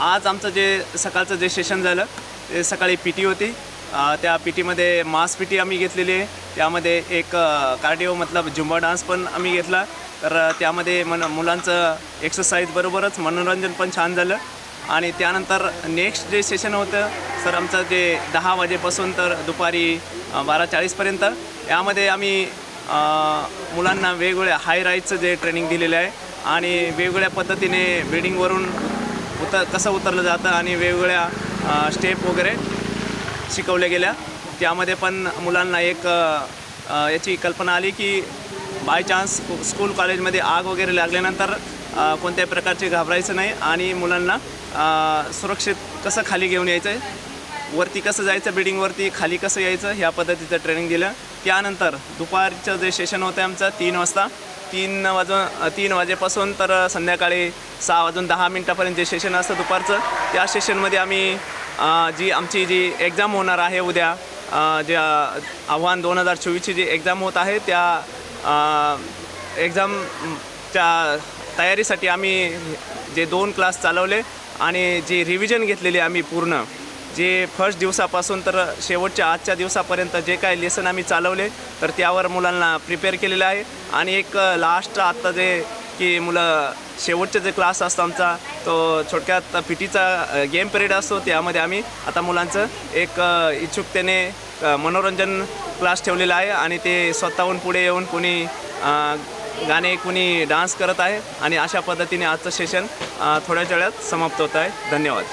आज आमचं जे सकाळचं जे सेशन झालं ते सकाळी पी टी होती. त्या पी टीमध्ये मास पी टी आम्ही घेतलेली आहे. त्यामध्ये एक कार्डिओ मतलब झुंबा डान्स पण आम्ही घेतला. तर त्यामध्ये मन मुलांचं एक्सरसाइज बरोबरच मनोरंजन पण छान झालं. आणि त्यानंतर नेक्स्ट जे सेशन होतं सर आमचं जे दहा वाजेपासून तर दुपारी बारा चाळीसपर्यंत यामध्ये आम्ही मुलांना वेगवेगळ्या हाय राईजचं जे ट्रेनिंग दिलेलं आहे. आणि वेगवेगळ्या पद्धतीने बिल्डिंगवरून उतर कसं उतरलं जातं आणि वेगवेगळ्या स्टेप वगैरे शिकवल्या गेल्या. त्यामध्ये पण मुलांना एक याची कल्पना आली की बाय चान्स स्कूल कॉलेजमध्ये आग वगैरे लागल्यानंतर कोणत्याही प्रकारचे घाबरायचं नाही आणि मुलांना सुरक्षित कसं खाली घेऊन यायचं आहे वरती कसं जायचं बिल्डिंगवरती खाली कसं यायचं ह्या पद्धतीचं ट्रेनिंग दिलं. त्यानंतर दुपारचं जे सेशन होतं आमचं तीन वाजता. तीन वाजून तीन वाजेपासून तर संध्याकाळी सहा वाजून दहा मिनटापर्यंत जे सेशन असतं दुपारचं त्या सेशनमध्ये आम्ही जी आमची जी एक्झाम होणार आहे उद्या जे आव्हान दोन हजार चोवीसची जी एक्झाम होत आहे त्या एक्झामच्या तयारीसाठी आम्ही जे दोन क्लास चालवले आणि जी रिव्हिजन घेतलेली आम्ही पूर्ण. जे फर्स्ट दिवसापासून तर शेवटच्या आजच्या दिवसापर्यंत जे काय लेसन आम्ही चालवले तर त्यावर मुलांना प्रिपेअर केलेलं आहे. आणि एक लास्ट आत्ता जे की मुलं शेवटचे जे क्लास असतो आमचा तो छोटक्यात पी टीचा गेम पिरियड असतो त्यामध्ये आम्ही आता मुलांचं एक इच्छुकतेने मनोरंजन क्लास ठेवलेला आहे. आणि ते स्वतःहून पुढे येऊन कोणी गाणे कुणी डान्स करत आहे. आणि अशा पद्धतीने आजचं सेशन थोड्या थोड्याच वेळात समाप्त होत आहे. धन्यवाद.